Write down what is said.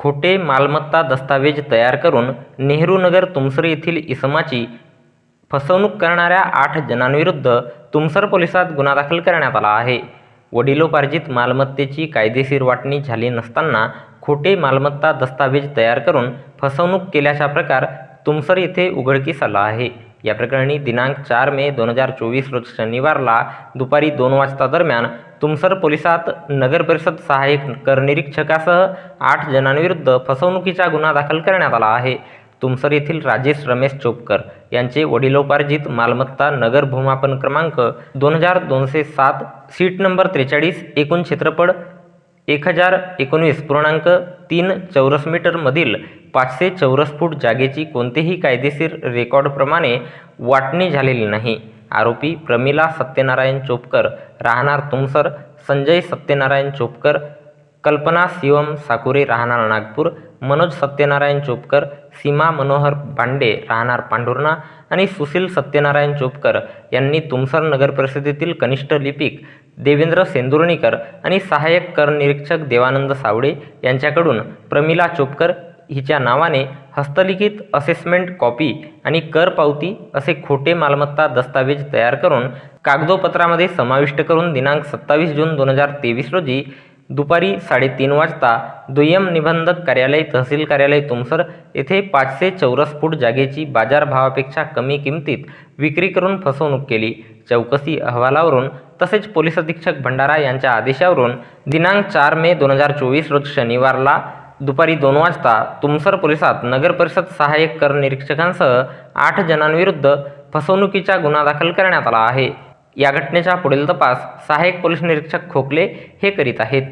खोटे मालमत्ता दस्तावेज तयार करून नेहरूनगर तुमसर येथील इसमाची फसवणूक करणाऱ्या आठ जणांविरुद्ध तुमसर पोलिसात गुन्हा दाखल करण्यात आला आहे. वडिलोपार्जित मालमत्तेची कायदेशीर वाटणी झाली नसताना खोटे मालमत्ता दस्तावेज तयार करून फसवणूक केल्याचा प्रकार तुमसर येथे उघडकीस आला आहे. या प्रकरणी दिनांक चार मे दोन हजार चोवीस रोज शनिवारला दुपारी दोन वाजता दरम्यान तुमसर पोलिसात नगर परिषद सहाय्यक करनिरीक्षकासह आठ जणांविरुद्ध फसवणुकीचा गुन्हा दाखल करण्यात आला आहे. तुमसर येथील राजेश रमेश चोपकर यांचे वडिलोपार्जित मालमत्ता नगर भूमापन क्रमांक दोन हजार दोनशे सात सीट नंबर त्रेचाळीस एकूण क्षेत्रफळ एक हजार एकोणवीस पूर्णांक तीन चौरस मीटरमधील पाचशे चौरस फूट जागेची कोणतेही कायदेशीर रेकॉर्डप्रमाणे वाटणी झालेली नाही. आरोपी प्रमिला सत्यनारायण चोपकर राहणार तुमसर संजय सत्यनारायण चोपकर कल्पना शिवम साकुरे राहणार नागपूर मनोज सत्यनारायण चोपकर सीमा मनोहर पांडे राहणार पांढुर्णा आणि सुशील सत्यनारायण चोपकर यांनी तुमसर नगर परिषदेतील कनिष्ठ लिपिक देवेंद्र सेंदुर्णीकर आणि सहाय्यक कर निरीक्षक देवानंद सावडे यांच्याकडून प्रमिला चोपकर हिच्या नावाने हस्तलिखित असेसमेंट कॉपी आणि कर पावती असे खोटे मालमत्ता दस्तावेज तयार करून कागदोपत्रामध्ये समाविष्ट करून दिनांक सत्तावीस जून दोन हजार तेवीस रोजी दुपारी साडेतीन वाजता दुय्यम निबंधक कार्यालय तहसील कार्यालय तुमसर येथे पाचशे चौरस फूट जागेची बाजारभावापेक्षा कमी किमतीत विक्री करून फसवणूक केली. चौकशी अहवालावरून तसेच पोलीस अधीक्षक भंडारा यांच्या आदेशावरून दिनांक चार मे दोन हजार चोवीस रोज शनिवारला दुपारी दोन वाजता तुमसर पोलिसात नगर परिषद सहाय्यक कर निरीक्षकांसह आठ जणांविरुद्ध फसवणुकीचा गुन्हा दाखल करण्यात आला आहे. या घटनेचा पुढील तपास सहाय्यक पोलीस निरीक्षक खोकले हे करीत आहेत.